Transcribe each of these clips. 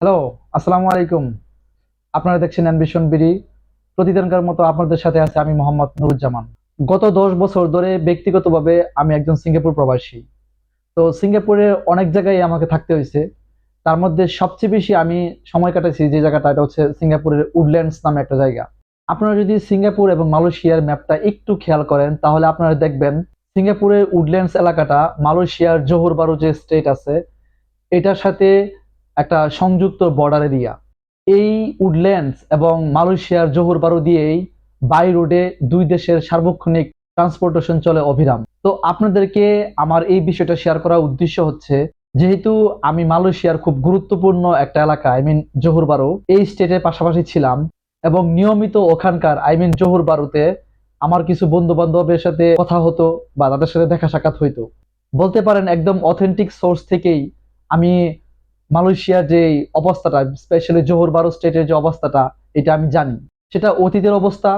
Hello, আসসালামু আলাইকুম। আপনারা দেখছেন অ্যাম্বিশন বিডি। প্রতিদিনকার মতো আপনাদের সাথে আছে আমি মোহাম্মদ নুরুজ্জামান। গত দশ বছর ধরে ব্যক্তিগতভাবে আমি একজন সিঙ্গাপুর প্রবাসী। তো সিঙ্গাপুরে অনেক জায়গায় আমাকে থাকতে হয়েছে। তার মধ্যে সবচেয়ে বেশি আমি সময় কাটাইছি যে জায়গাটা, এটা হচ্ছে সিঙ্গাপুরের উডল্যান্ডস নামে একটা জায়গা। আপনারা যদি সিঙ্গাপুর এবং মালয়েশিয়ার ম্যাপটা একটু খেয়াল করেন, তাহলে আপনারা দেখবেন সিঙ্গাপুরের উডল্যান্ডস এলাকাটা মালয়েশিয়ার জোহর বারু যে স্টেট আছে। এটার সাথে একটা সংযুক্ত বর্ডার এরিয়া এই উডল্যান্ডস এবং মালয়েশিয়ার জোহর বারু দিয়েই বাই রোডে দুই দেশের সার্বক্ষণিক ট্রান্সপোর্টেশন চলে অভিরাম। তো আপনাদেরকে আমার এই বিষয়টা শেয়ার করার উদ্দেশ্য হচ্ছে, যেহেতু আমি মালয়েশিয়ার খুব গুরুত্বপূর্ণ একটা এলাকা আই মিন জোহর বারু, এই স্টেটের পাশাপাশি ছিলাম এবং নিয়মিত ওখানকার আই মিন জোহর বারুতে আমার কিছু বন্ধু বান্ধবের সাথে কথা হতো বা তাদের সাথে দেখা সাক্ষাৎ হইতো। বলতে পারেন একদম অথেন্টিক সোর্স থেকেই আমি মালয়েশিয়ার যে অবস্থাটা স্পেশালি জোহর বারো স্টেটের যে অবস্থাটা, এটা আমি জানি। সেটা অতীতের অবস্থা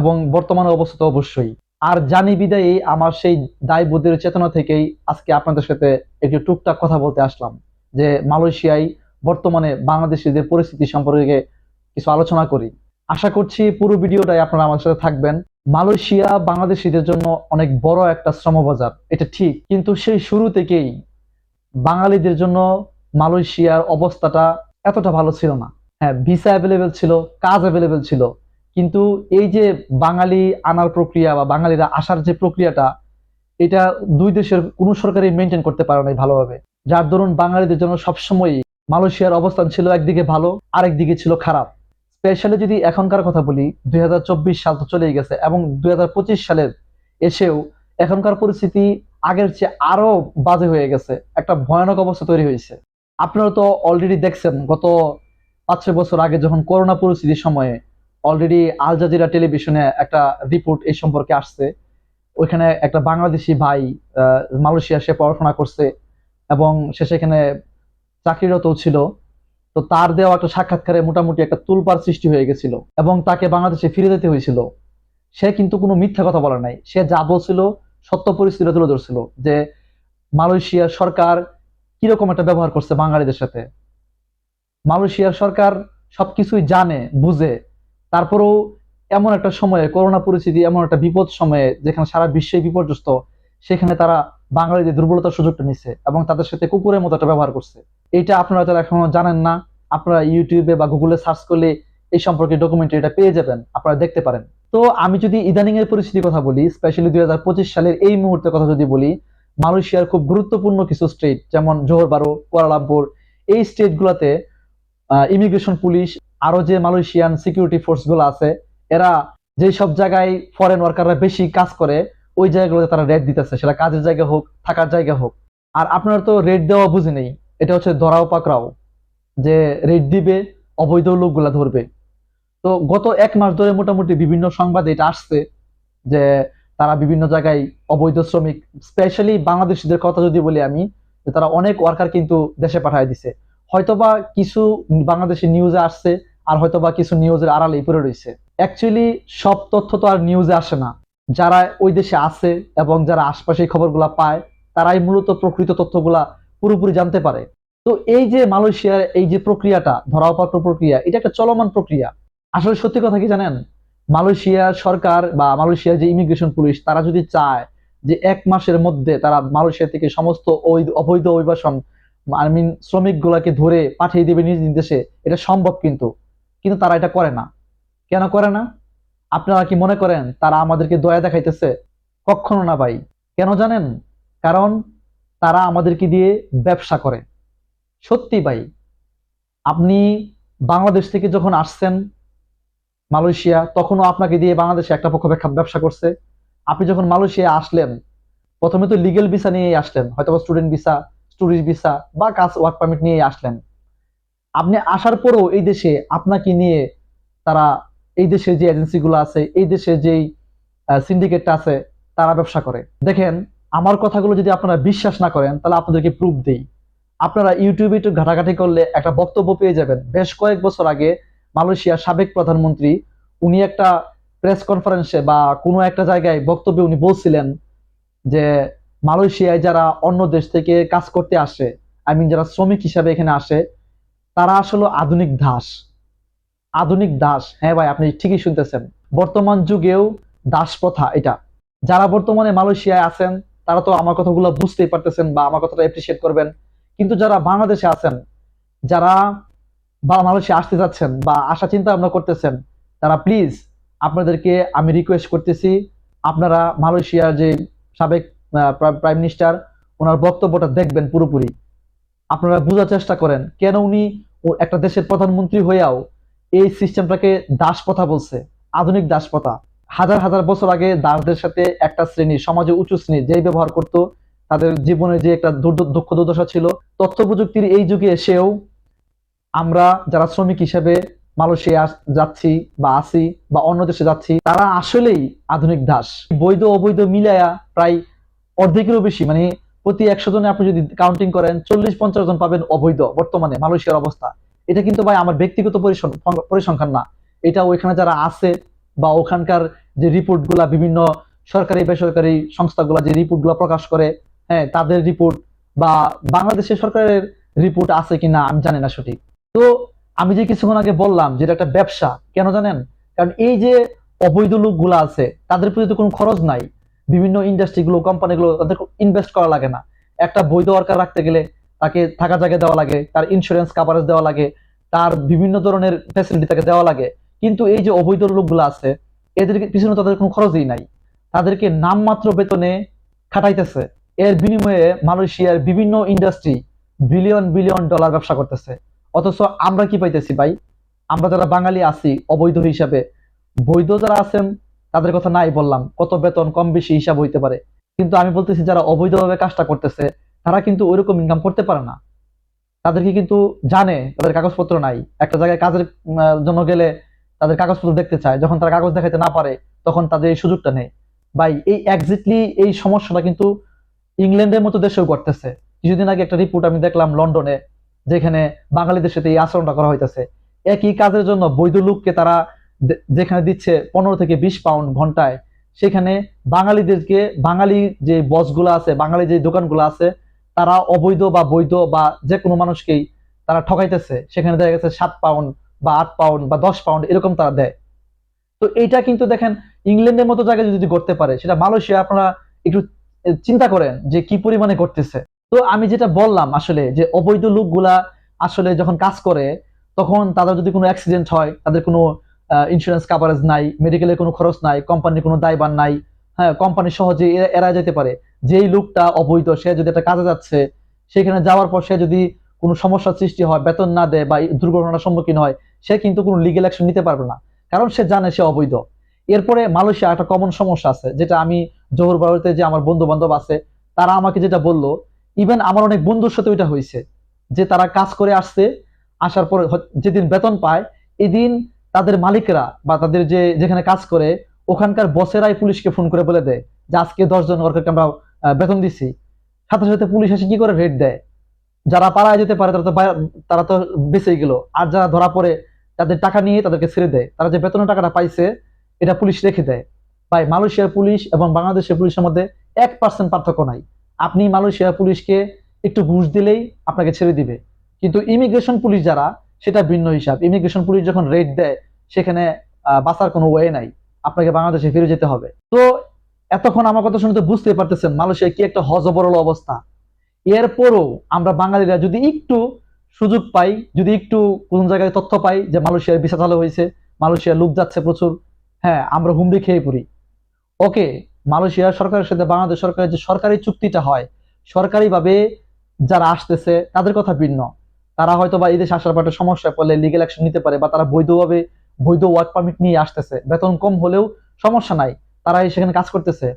এবং বর্তমানের অবস্থা তো অবশ্যই। আর জানি বিদায়ী, আমার সেই দায়বোধের চেতনা থেকেই আজকে আপনাদের সাথে একটু টুকটাক কথা বলতে আসলাম। যে মালয়েশিয়ায় বর্তমানে বাংলাদেশিদের পরিস্থিতি সম্পর্কে কিছু আলোচনা করি। আশা করছি পুরো ভিডিওটাই আপনারা আমার সাথে থাকবেন। মালয়েশিয়া বাংলাদেশিদের জন্য অনেক বড় একটা শ্রমবাজার, এটা ঠিক। কিন্তু সেই শুরু থেকেই বাঙালিদের জন্য মালয়েশিয়ার অবস্থাটা এতটা ভালো ছিল না। হ্যাঁ ভিসা অ্যাভেলেবেল ছিল, কাজ অ্যাভেলেবেল ছিল। কিন্তু এই যে বাঙালি আনার প্রক্রিয়া বা বাঙালিরা আসার যে প্রক্রিয়াটা, এটা দুই দেশের কোনো সরকারই মেনটেন করতে পারে নাই ভালোভাবে। যার দরুন বাঙালিদের জন্য সবসময় মালয়েশিয়ার অবস্থান ছিল একদিকে ভালো আরেক দিকে ছিল খারাপ। স্পেশালি যদি এখনকার কথা বলি, দুই হাজার চব্বিশ সাল তো চলেই গেছে এবং দুই হাজার পঁচিশ সালের এসেও এখনকার পরিস্থিতি আগের চেয়ে আরও বাজে হয়ে গেছে। একটা ভয়ানক অবস্থা তৈরি হয়েছে। আপনারা তো অলরেডি দেখছেন, গত পাঁচ ছয় বছর আগে যখন করোনা পরিস্থিতির সময়ে অলরেডি আল জাজিরা টেলিভিশনে একটা রিপোর্ট এই সম্পর্কে আসছে। ওইখানে একটা বাংলাদেশি ভাই মালয়েশিয়া সে পড়াশোনা করছে এবং সে সেখানে চাকরিরত ছিল। তো তার দেওয়া একটা সাক্ষাৎকারে মোটামুটি একটা তুলপার সৃষ্টি হয়ে গেছিল এবং তাকে বাংলাদেশে ফিরে যেতে হয়েছিল। সে কিন্তু কোনো মিথ্যা কথা বলে নাই। সে যা বলছিল, সত্য পরিস্থিতি তুলে ধরছিল যে মালয়েশিয়ার সরকার কীরকম একটা ব্যবহার করছে বাঙালিদের সাথে? মালয়েশিয়ার সরকার সবকিছুই জানে, বুঝে। তারপরেও এমন একটা সময়ে, করোনা পরিস্থিতি এমন একটা বিপদ সময়ে, যেখানে সারা বিশ্বই বিপর্যস্ত, সেখানে তারা বাঙালিদের দুর্বলতার সুযোগটা নিচ্ছে এবং তাদের সাথে কুকুরের মতো একটা ব্যবহার করছে। এইটা আপনারা যারা এখনও জানেন না। আপনারা ইউটিউবে বা গুগলে সার্চ করলে এই সম্পর্কে ডকুমেন্টারিটা পেয়ে যাবেন, আপনারা দেখতে পারেন। তো আমি যদি ইদানিং এর পরিস্থিতির কথা বলি, স্পেশালি দুই হাজার পঁচিশ সালের এই মুহূর্তের কথা যদি বলি মালয়েশিয়ার খুব গুরুত্বপূর্ণ কিছু স্টেট যেমন জোহর বারো, কুয়ালালামপুর, এই স্টেট গুলাতে ইমিগ্রেশন পুলিশ আরও যে মালয়েশিয়ান সিকিউরিটি ফোর্সগুলো আছে, এরা যে সব জায়গায় ফরেন ওয়ার্কাররা বেশি কাজ করে, ওই জায়গাগুলোতে তারা রেট দিতেছে। সেটা কাজের জায়গা হোক, থাকার জায়গা হোক। আর আপনার তো রেড দেওয়া বুঝে নেই। এটা হচ্ছে ধরাও পাকড়াও, যে রেড দিবে, অবৈধ লোকগুলা ধরবে। তো গত এক মাস ধরে মোটামুটি বিভিন্ন সংবাদে এটা আসছে, যে তারা বিভিন্ন জায়গায় অবৈধ শ্রমিক স্পেশালি বাংলাদেশিদের কথা যদি বলি আমি, যে তারা অনেক ওয়ার্কার কিন্তু দেশে পাঠিয়ে দিছে। হয়তোবা কিছু বাংলাদেশি নিউজে আসছে, আর হয়তোবা কিছু নিউজের আড়ালেই পড়ে রয়েছে। অ্যাকচুয়ালি সব তথ্য তো আর নিউজে আসে না। যারা ওই দেশে আছে এবং যারা আশপাশে খবরগুলা পায়, তারাই মূলত প্রকৃত তথ্যগুলা পুরোপুরি জানতে পারে। তো এই যে মালয়েশিয়ার এই যে প্রক্রিয়াটা ধরাও পাত্র প্রক্রিয়া, এটা একটা চলমান প্রক্রিয়া। আসলে সত্যি কথা কি জানেন? মালয়েশিয়ার সরকার বা মালয়েশিয়ার যে ইমিগ্রেশন পুলিশ তারা যদি চায় যে এক মাসের মধ্যে তারা মালয়েশিয়া থেকে সমস্ত অবৈধ অভিবাসন আই মিন শ্রমিক গুলাকে ধরে পাঠিয়ে দেবে নিজ নিজ দেশে এটা সম্ভব কিন্তু। কিন্তু তারা এটা করে না। কেন করে না? আপনারা কি মনে করেন তারা আমাদেরকে দয়া দেখাইতেছে? কখনো না ভাই। কেন জানেন? কারণ তারা আমাদেরকে দিয়ে ব্যবসা করে। সত্যি ভাই, আপনি বাংলাদেশ থেকে যখন আসছেন মালয়েশিয়া, তখনও আপনাকে দিয়ে বাংলাদেশে একটা পক্ষ ব্যবসা করছে। আপনি যখন মালয়েশিয়া আসলেন, প্রথমে তো লিগেল ভিসা নিয়েই আসলেন হয়তো স্টুডেন্ট ভিসা টুরিস্ট ভিসা বা কাজ ওয়ার্ক পারমিট নিয়েই আসলেন। আপনি আসার পরেও এই দেশে আপনাকে নিয়ে তারা, এই দেশের যে এজেন্সিগুলো আছে, এই দেশের যেই সিন্ডিকেটটা আছে, তারা ব্যবসা করে। দেখেন, আমার কথাগুলো যদি আপনারা বিশ্বাস না করেন, তাহলে আপনাদেরকে প্রুফ দেই। আপনারা ইউটিউবে একটু ঘাটাঘাটি করলে একটা বক্তব্য পেয়ে যাবেন। বেশ কয়েক বছর আগে মালয়েশিয়ার সাবেক প্রধানমন্ত্রী, উনি একটা প্রেস কনফারেন্সে বা কোনো একটা জায়গায় বক্তব্যে উনি বলছিলেন যে মালয়েশিয়ায় যারা অন্য দেশ থেকে কাজ করতে আসে আই মিন যারা শ্রমিক হিসাবে এখানে আসে, তারা আসলে আধুনিক দাস। আধুনিক দাস। হ্যাঁ ভাই, আপনি ঠিকই শুনতেছেন। বর্তমান যুগেও দাস প্রথা এটা। যারা বর্তমানে মালয়েশিয়ায় আছেন, তারা তো আমার কথাগুলো বুঝতেই পারতেছেন বা আমার কথাটা এপ্রিসিয়েট করবেন। কিন্তু যারা বাংলাদেশে আছেন, যারা বা মালয়েশিয়া আসতে যাচ্ছেন বা আসা চিন্তা ভাবনা করতেছেন, তারা প্লিজ আপনাদেরকে আমি রিকোয়েস্ট করতেছি, আপনারা মালয়েশিয়ার যে সাবেক প্রাইম মিনিস্টার ওনার বক্তব্যটা দেখবেন পুরোপুরি। আপনারা বোঝার চেষ্টা করেন, কেন উনি একটা দেশের প্রধানমন্ত্রী হয়েও এই সিস্টেমটাকে দাস প্রথা বলছে, আধুনিক দাস প্রথা হাজার হাজার বছর আগে দাসদের সাথে একটা শ্রেণি, সমাজে উঁচু শ্রেণি, যেই ব্যবহার করত, তাদের জীবনে যে একটা দুর্দ- দুঃখ দুর্দশা ছিল, তথ্য প্রযুক্তির এই যুগে এসেও আমরা যারা শ্রমিক হিসেবে মালয়েশিয়া যাচ্ছি বা আসি বা অন্য দেশে যাচ্ছি, তারা আসলেই আধুনিক দাস। বৈধ অবৈধ মিলায়া প্রায় অর্ধেকেরও বেশি মানে প্রতি একশো জনে আপনি যদি কাউন্টিং করেন, চল্লিশ পঞ্চাশ জন পাবেন অবৈধ বর্তমানে মালয়েশিয়ার অবস্থা। এটা কিন্তু ভাই আমার ব্যক্তিগত পরিসং- পরিসংখ্যান না। এটা ওইখানে যারা আছে বা ওখানকার যে রিপোর্টগুলা বিভিন্ন সরকারি, বেসরকারি সংস্থাগুলা যে রিপোর্টগুলা প্রকাশ করে হ্যাঁ তাদের রিপোর্ট বা বাংলাদেশের সরকারের রিপোর্ট আছে কিনা আমি জানি না সঠিক। তো আমি যে কিছুক্ষণ আগে বললাম যেটা একটা ব্যবসা, কেন জানেন? কারণ এই যে অবৈধ লোকগুলো আছে, তাদের প্রতি তো কোনো খরচ নাই। বিভিন্ন ইন্ডাস্ট্রিগুলো কোম্পানিগুলো তাদের ইনভেস্ট করা লাগে না। একটা বৈধ ওয়ার্কার রাখতে গেলে তাকে থাকা জায়গা দেওয়া লাগে, তার ইন্স্যুরেন্স কাভারেজ দেওয়া লাগে, তার বিভিন্ন ধরনের ফ্যাসিলিটি তাকে দেওয়া লাগে। কিন্তু এই যে অবৈধ লোকগুলো আছে, এদের পিছনে তাদের কোনো খরচই নাই। তাদেরকে নামমাত্র বেতনে খাটাইতেছে। এর বিনিময়ে মালয়েশিয়ার বিভিন্ন ইন্ডাস্ট্রি বিলিয়ন বিলিয়ন ডলার ব্যবসা করতেছে। অথচ আমরা কি পাইতেছি ভাই? আমরা যারা বাঙালি আছি, অবৈধ হিসাবে, বৈধ যারা আছেন, তাদের কথা নাই বললাম, কত বেতন, কম বেশি হিসাব হইতে পারে। কিন্তু আমি বলতেছি, যারা অবৈধভাবে কাজটা করতেছে, তারা কিন্তু ওইরকম ইনকাম করতে পারে না। তাদেরকে কিন্তু জানে, তাদের কাগজপত্র নাই। একটা জায়গায় কাজের জন্য গেলে তাদের কাগজপত্র দেখতে চায়। যখন তারা কাগজ দেখাইতে না পারে, তখন তাদের এই সুযোগটা নেই। ভাই, এই এক্স্যাক্টলি এই সমস্যাটা কিন্তু ইংল্যান্ডের মতো দেশেও ঘটতেছে। কিছুদিন আগে একটা রিপোর্ট আমি দেখলাম লন্ডনে যেখানে বাঙালিদের সাথে এই আচরণটা করা হইতেছে। একই কাজের জন্য বৈধ লোককে তারা যেখানে দিচ্ছে পনেরো থেকে বিশ পাউন্ড ঘন্টায়, সেখানে বাঙালিদেরকে, বাঙালি যে বসগুলো আছে, বাঙালি যে দোকানগুলো আছে, তারা অবৈধ বা বৈধ বা যে কোনো মানুষকেই তারা ঠকাইতেছে। সেখানে দেখা গেছে সাত পাউন্ড বা আট পাউন্ড বা দশ পাউন্ড এরকম তারা দেয়। তো এইটা কিন্তু দেখেন ইংল্যান্ডের মতো জায়গায় যদি করতে পারে, সেটা মালয়েশিয়া আপনারা একটু চিন্তা করেন যে কি পরিমাণে করতেছে তো আমি যেটা বললাম আসলে যে অবৈধ লোকগুলা আসলে যখন কাজ করে, তখন তাদের যদি কোনো অ্যাক্সিডেন্ট হয়, তাদের কোনো ইন্স্যুরেন্স কাভারেজ নাই মেডিকেলের কোনো খরচ নাই কোম্পানির কোনো দায়ভার নাই হ্যাঁ কোম্পানি সহজে এ- এড়ায় যেতে পারে। যেই লোকটা অবৈধ, সে যদি একটা কাজে যাচ্ছে, সেখানে যাওয়ার পর সে যদি কোনো সমস্যার সৃষ্টি হয়, বেতন না দেয় বা দুর্ঘটনার সম্মুখীন হয়, সে কিন্তু কোনো লিগেল অ্যাকশন নিতে পারবে না। কারণ সে জানে সে অবৈধ। এরপরে মালয়েশিয়া একটা কমন সমস্যা আছে, যেটা আমি জোহর বাড়িতে যে আমার বন্ধু বান্ধব আছে, তারা আমাকে যেটা বলল ইভেন আমার অনেক বন্ধুর সাথে ওইটা হয়েছে, যে তারা কাজ করে আসছে, আসার পরে যেদিন বেতন পায়, এদিন তাদের মালিকরা বা তাদের যে, যেখানে কাজ করে, ওখানকার বসেরাই পুলিশকে ফোন করে বলে দেয় যে আজকে দশজন ওয়ার্কারকে আমরা বেতন দিছি। সাথে সাথে পুলিশ এসে কি করে রেট দেয়? যারা পাড়ায় যেতে পারে, তারা তো তারা তো বেঁচে গেল। আর যারা ধরা পড়ে, তাদের টাকা নিয়ে তাদেরকে ছেড়ে দেয়। তারা যে বেতনের টাকাটা পাইছে, এটা পুলিশ রেখে দেয়। ভাই, মালয়েশিয়ার পুলিশ এবং বাংলাদেশের পুলিশের মধ্যে এক পার্সেন্ট পার্থক্য নাই। আপনি মালয়েশিয়ার পুলিশকে একটু ঘুষ দিলেই আপনাকে ছেড়ে দিবে। কিন্তু ইমিগ্রেশন পুলিশ যারা, সেটা ভিন্ন হিসাব। ইমিগ্রেশন পুলিশ যখন রেড দেয়, সেখানে বাঁচার কোনো ওয়ে নাই। আপনাকে বাংলাদেশে ফিরে যেতে হবে। তো এতক্ষণ আমার কথা শুনে তো বুঝতেই পারতেছেন মালয়েশিয়া কি একটা হজবরল অবস্থা। এরপরও আমরা বাঙালিরা যদি একটু সুযোগ পাই, যদি একটু কোন জায়গায় তথ্য পাই যে মালয়েশিয়ার ভিসা চালু হয়েছে, মালয়েশিয়ার লোক যাচ্ছে প্রচুর হ্যাঁ আমরা হুমড়ি খেয়ে পড়ি। ওকে মালয়েশিয়ার সরকারের সাথে বাংলাদেশ সরকারের যে সরকারি চুক্তিটা হয় সরকারিভাবে যারা আসতেছে তাদের কথা ভিন্ন। তারা হয়তো বা এই দেশে আসার পর একটা সমস্যায় পড়লে লিগেল অ্যাকশন নিতে পারে বা তারা বৈধভাবে বৈধ ওয়ার্ক পারমিট নিয়ে আসতেছে। বেতন কম হলেও সমস্যা নাই তারা সেখানে কাজ করতেছে।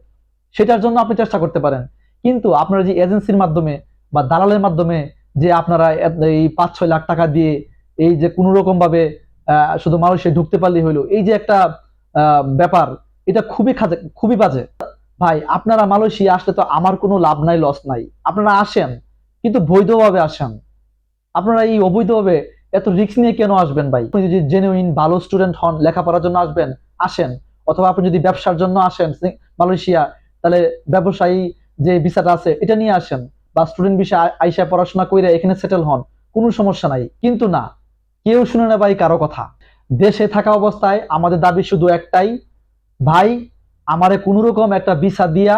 সেটার জন্য আপনি চেষ্টা করতে পারেন। কিন্তু আপনারা যে এজেন্সির মাধ্যমে বা দালালের মাধ্যমে যে আপনারা এই পাঁচ ছয় লাখ টাকা দিয়ে এই যে কোনো রকম ভাবে আহ, শুধু মানুষে ঢুকতে পারলেই হইল এই যে একটা ব্যাপার এটা খুবই খাজে খুবই বাজে। ভাই, আপনারা মালয়েশিয়া আসলে তো আমার কোনো লাভ নাই লস নাই। আপনারা আসেন, কিন্তু বৈধভাবে আসেন। আপনারা এই অবৈধভাবে এত রিস্ক নিয়ে কেন আসবেন ভাই? আপনি যদি জেনুইন ভালো স্টুডেন্ট হন, লেখাপড়ার জন্য আসবেন, আসেন। অথবা আপনি যদি ব্যবসার জন্য আসেন মালয়েশিয়া, তাহলে ব্যবসায়ী যে ভিসাটা আছে, এটা নিয়ে আসেন। বা স্টুডেন্ট ভিসা আইসা পড়াশোনা করে এখানে সেটেল হন, কোনো সমস্যা নাই। কিন্তু না, কেউ শুনে না ভাই কারও কথা। দেশে থাকা অবস্থায় আমাদের দাবি শুধু একটাই ভাই, আমারে কোনো রকম একটা ভিসা দিয়া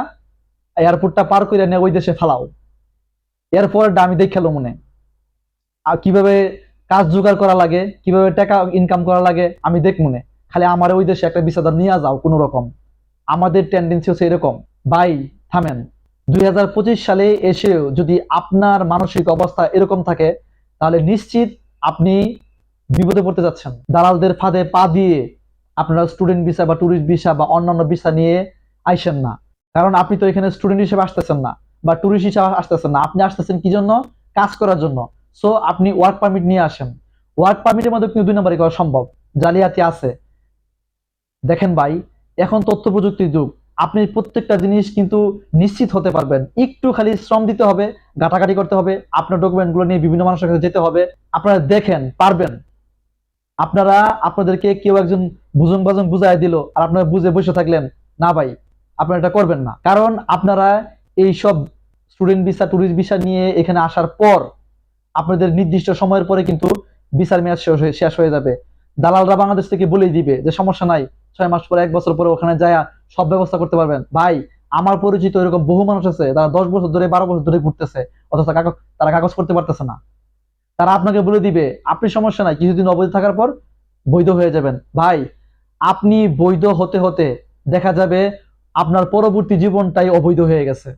এয়ারপোর্টটা পার করে নিয়ে ওই দেশে ফালাও। এরপর আমি দেখাল মনে আর কীভাবে কাজ জোগাড় করা লাগে, কীভাবে টাকা ইনকাম করা লাগে, আমি দেখ মনে খালি আমার ওই দেশে একটা ভিসা নিয়ে যাও কোনো রকম আমাদের টেন্ডেন্সি হচ্ছে এরকম। ভাই, থামেন। দুই হাজার পঁচিশ সালে এসেও যদি আপনার মানসিক অবস্থা এরকম থাকে, তাহলে নিশ্চিত আপনি বিপদে পড়তে যাচ্ছেন। দালালদের ফাঁদে পা দিয়ে আপনারা স্টুডেন্ট ভিসা বা ট্যুরিস্ট ভিসা বা অন্যান্য ভিসা নিয়ে আইসেন না। কারণ আপনি তো এখানে স্টুডেন্ট হিসেবে আসতেছেন না বা ট্যুরিস্ট হিসেবে আসতেছেন না। আপনি আসতেছেন কি জন্য? কাজ করার জন্য। সো আপনি ওয়ার্ক পারমিট নিয়ে আসেন। ওয়ার্ক পারমিটের মধ্যে কিন্তু দুই নম্বরে করা সম্ভব। জালিয়াতি আছে। দেখেন ভাই, এখন তথ্য প্রযুক্তির যুগ। আপনি প্রত্যেকটা জিনিস কিন্তু নিশ্চিত হতে পারবেন। একটু খালি শ্রম দিতে হবে, ঘাটাঘাটি করতে হবে, আপনার ডকুমেন্টগুলো নিয়ে বিভিন্ন মানুষের কাছে যেতে হবে। আপনারা দেখেন, পারবেন। আপনারা আপনাদেরকে কেউ একজন বুঝং বাজং বুঝাই দিল আর আপনারা বুঝে বসে থাকলেন, না ভাই, আপনারা এটা করবেন না। কারণ আপনারা এই সব স্টুডেন্ট ভিসা ট্যুরিস্ট ভিসা নিয়ে এখানে আসার পর আপনাদের নির্দিষ্ট সময়ের পরে কিন্তু ভিসার মেয়াদ শেষ হয়ে- শেষ হয়ে যাবে। দালালরা বাংলাদেশ থেকে বলেই দিবে যে, সমস্যা নাই, ছয় মাস পরে, এক বছর পরে ওখানে যায় সব ব্যবস্থা করতে পারবেন। ভাই, আমার পরিচিত এরকম বহু মানুষ আছে তারা দশ বছর ধরে, বারো বছর ধরে ঘুরতেছে, অথচ কাগজ, তারা কাগজ করতে পারতেছে না। তারা আপনাকে বলে দিবে, আপনি সমস্যা নাই, কিছুদিন অবৈধ থাকার পর বৈধ হয়ে যাবেন। ভাই, আপনি বৈধ হতে হতে দেখা যাবে আপনার পরবর্তী জীবনটাই অবৈধ হয়ে গেছে।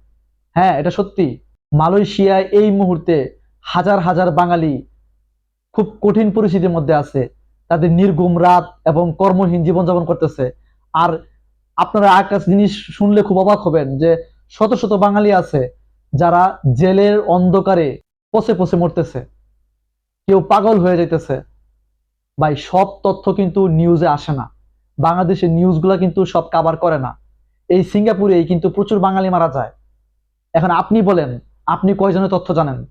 হ্যাঁ এটা সত্যি। মালয়েশিয়ায় এই মুহূর্তে হাজার হাজার বাঙালি খুব কঠিন পরিস্থিতির মধ্যে আছে। তাদের নির্গুম রাত এবং কর্মহীন জীবনযাপন করতেছে। আর আপনারা আকাশ জিনিস শুনলে খুব অবাক হবেন যে শত শত বাঙালি আছে যারা জেলের অন্ধকারে পচে পচে মরতেছে। কেউ পাগল হয়ে যাইতেছে। ভাই, সব তথ্য কিন্তু নিউজে আসে না। বাংলাদেশের নিউজগুলো কিন্তু সব কাভার করে না। এই সিঙ্গাপুরেই কিন্তু প্রচুর বাঙালি মারা যায়। এখন আপনি বলেন, আপনি কয়জনের তথ্য জানেন?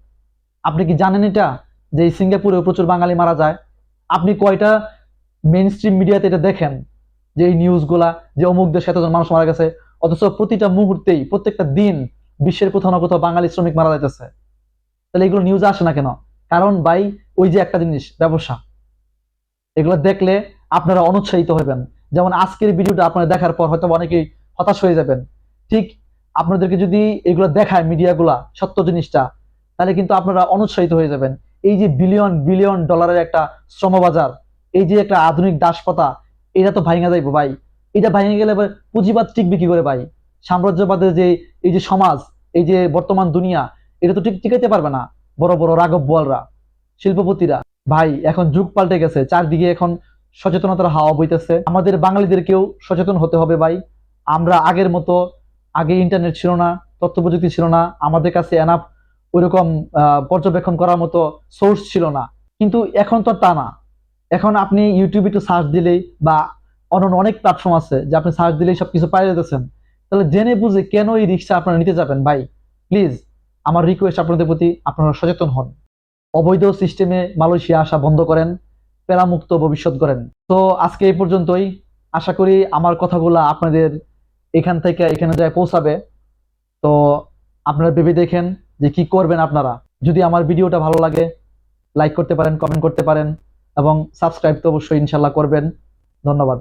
আপনি কি জানেন এটা, যে এই সিঙ্গাপুরেও প্রচুর বাঙালি মারা যায়? আপনি কয়টা মেইন স্ট্রিম মিডিয়াতে এটা দেখেন, যে এই নিউজগুলা যে অমুক দেশে এতজন মানুষ মারা গেছে? অথচ প্রতিটা মুহূর্তেই, প্রত্যেকটা দিন বিশ্বের কোথাও না কোথাও বাঙালি শ্রমিক মারা যাইতেছে। তাহলে এগুলো নিউজ আসে না কেন? কারণ ভাই, ওই যে একটা জিনিস, ব্যবসা। এগুলো দেখলে আপনারা অনুৎসাহিত হবেন। যেমন আজকের ভিডিওটা আপনারা দেখার পর হয়তো অনেকেই হতাশ হয়ে যাবেন। ঠিক আপনাদেরকে যদি এগুলো দেখায় মিডিয়াগুলা, সত্য জিনিসটা, তাহলে কিন্তু আপনারা অনুৎসাহিত হয়ে যাবেন। এই যে বিলিয়ন বিলিয়ন ডলারের একটা শ্রমবাজার, এই যে একটা আধুনিক দাসপতা, এটা তো ভাঙা যাইবো ভাই। এটা ভাঙে গেলে পুঁজিবাদ টিকবে কি করে ভাই? সাম্রাজ্যবাদের যে, এই যে সমাজ, এই যে বর্তমান দুনিয়া, এটা তো ঠিক টিকাইতে পারবে না। বড় বড় রাঘব বোয়ালরা, শিল্পপতিরা। ভাই, এখন যুগ পাল্টে গেছে, চারদিকে এখন সচেতনতার হাওয়া বইতেছে। আমাদের বাঙালিদেরকেও সচেতন হতে হবে ভাই। আমরা আগের মতো, আগে ইন্টারনেট ছিল না তথ্য প্রযুক্তি ছিল না, আমাদের কাছে এনাফ ওইরকম পর্যবেক্ষণ করার মতো সোর্স ছিল না। কিন্তু এখন তো তা না। এখন আপনি ইউটিউবে একটু সার্চ দিলেই বা অন্য অনেক প্ল্যাটফর্ম আছে, যে আপনি সার্চ দিলেই সবকিছু পাই যেতেছেন তাহলে জেনে বুঝে কেন এই রিক্সা আপনারা নিতে যাবেন ভাই? প্লিজ আমার রিকোয়েস্ট আপনাদের প্রতি আপনারা সচেতন হন। অবৈধ সিস্টেমে মালয়েশিয়া আসা বন্ধ করেন, পেরামুক্ত ভবিষ্যৎ করেন তো আজকে এই পর্যন্তই। আশা করি আমার কথাগুলা আপনাদের এখান থেকে এখানে যায় পৌঁছাবে। তো আপনারা ভেবে দেখেন যে কি করবেন আপনারা। যদি আমার ভিডিওটা ভালো লাগে লাইক করতে পারেন কমেন্ট করতে পারেন, এবং সাবস্ক্রাইব তো অবশ্যই ইনশাল্লাহ করবেন। ধন্যবাদ।